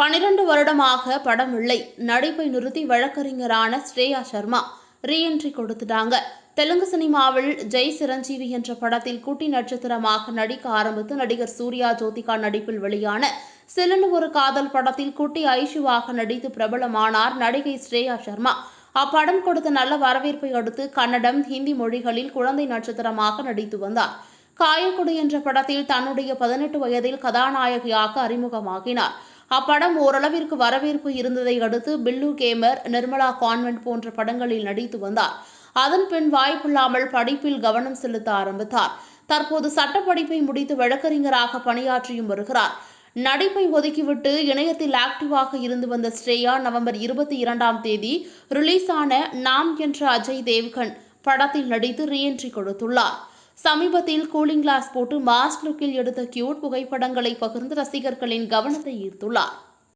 பனிரெண்டு வருடமாக படம் இல்லை. நடிப்பை நிறுத்தி வழக்கறிஞரான ஸ்ரேயா சர்மா ரீஎன்ட்ரி கொடுத்துட்டாங்க. தெலுங்கு சினிமாவில் ஜெய் சிரஞ்சீவி என்ற படத்தில் குட்டி நட்சத்திரமாக நடிக்க ஆரம்பித்து நடிகர் சூர்யா ஜோதிகா நடிப்பில் வெளியான சிலன் ஒரு காதல் படத்தில் குட்டி ஐஷுவாக நடித்து பிரபலமானார் நடிகை ஸ்ரேயா சர்மா. அப்படம் கொடுத்த நல்ல வரவேற்பை அடுத்து கன்னடம் ஹிந்தி மொழிகளில் குழந்தை நட்சத்திரமாக நடித்து வந்தார். காயக்குடி என்ற படத்தில் தன்னுடைய பதினெட்டு வயதில் கதாநாயகியாக அறிமுகமாகினார். அப்படம் ஓரளவிற்கு வரவேற்பு இருந்ததை அடுத்து பில்லு கேமர் நிர்மலா கான்வென்ட் போன்ற படங்களில் நடித்து வந்தார். அதன் பின் வாய்ப்பில்லாமல் படிப்பில் கவனம் செலுத்த ஆரம்பித்தார். தற்போது சட்டப்படிப்பை முடித்து வழக்கறிஞராக பணியாற்றியும் வருகிறார். நடிப்பை ஒதுக்கிவிட்டு இணையத்தில் ஆக்டிவாக இருந்து வந்த ஸ்ரேயா நவம்பர் இருபத்தி இரண்டாம் தேதி ரிலீஸ் ஆன நாம் என்ற அஜய் தேவ்கன் படத்தில் நடித்து ரீஎன்ட்ரி கொடுத்துள்ளார். சமீபத்தில் கூலிங் கிளாஸ் போட்டு மாஸ்க் லுக்கில் எடுத்த கியூட் புகைப்படங்களை பகிர்ந்து ரசிகர்களின் கவனத்தை ஈர்த்துள்ளார்.